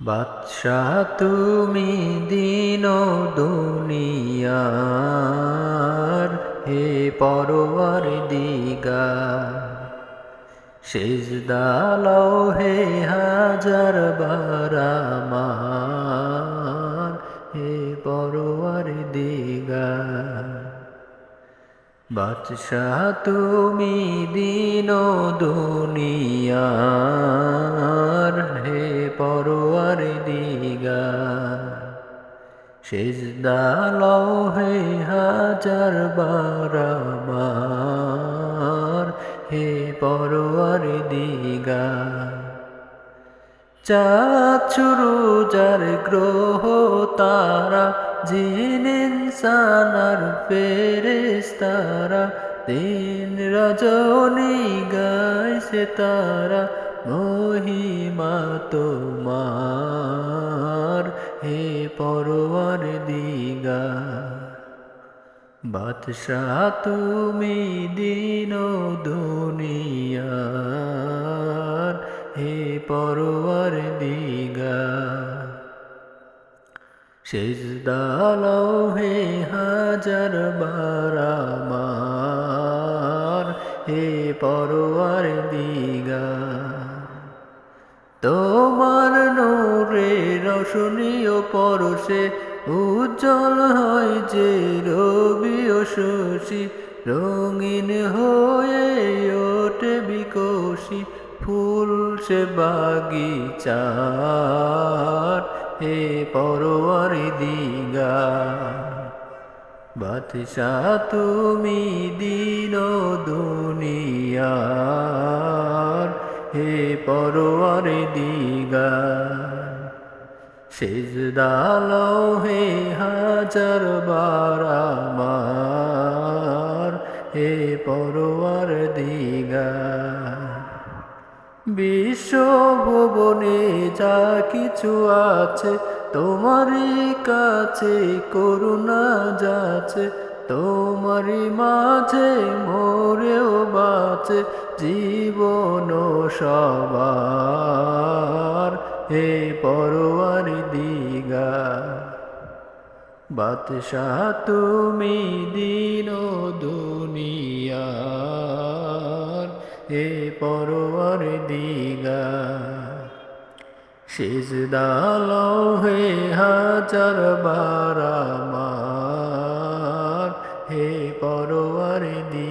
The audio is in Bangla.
বাদশাহ তুমি দিন দুনিয়ার হে পরওয়ার দিগা সেজদালাও হে হাজার বারামার হে পরওয়ার দিগা বাদশাহ তুমি দিন দুনিয়ার হে পরোয়ার দিগা সেজদালাও হে হাজার বারামার হে পরোয়ার দিগা চাচুরু যার গ্রহ তারা, জিন সানার ফেরেস তারা দিন রজনী গাইছে তারা মহিমা তোমার, হে পরওয়ার দিগা বাদশাহ তুমি দিন দুনিয়ার, হে পরওয়ার দিগা সেজদালাও হে হাজার বারামার হে পরওয়ার দিগা রোশনীয় পরশে উজ্জ্বল হয় যে রবি ও শশী। রঙিন হয়ে বিকশি ফুল সে বাগিচার। হে পরোয়ার দিগা বাদশাহ তুমি দিন দুনিয়ার। হে পরোয়ার দিগা সেজদালো হে হাজার বারামার হে পরোয়ার দিগা বিশ্বভুবনে যা কিছু আছে, তোমারই কাছে করুণা যাচ্ছে, তোমারই মাঝে মোরেও বাঁচে জীবন সবার। হে পরোয়ার বাদশাহ তুমি দিন দুনিয়ার এ পরোয়ার দিগা শেষ দাল হে হাজার বারামার, হে পরোয়ার দিগা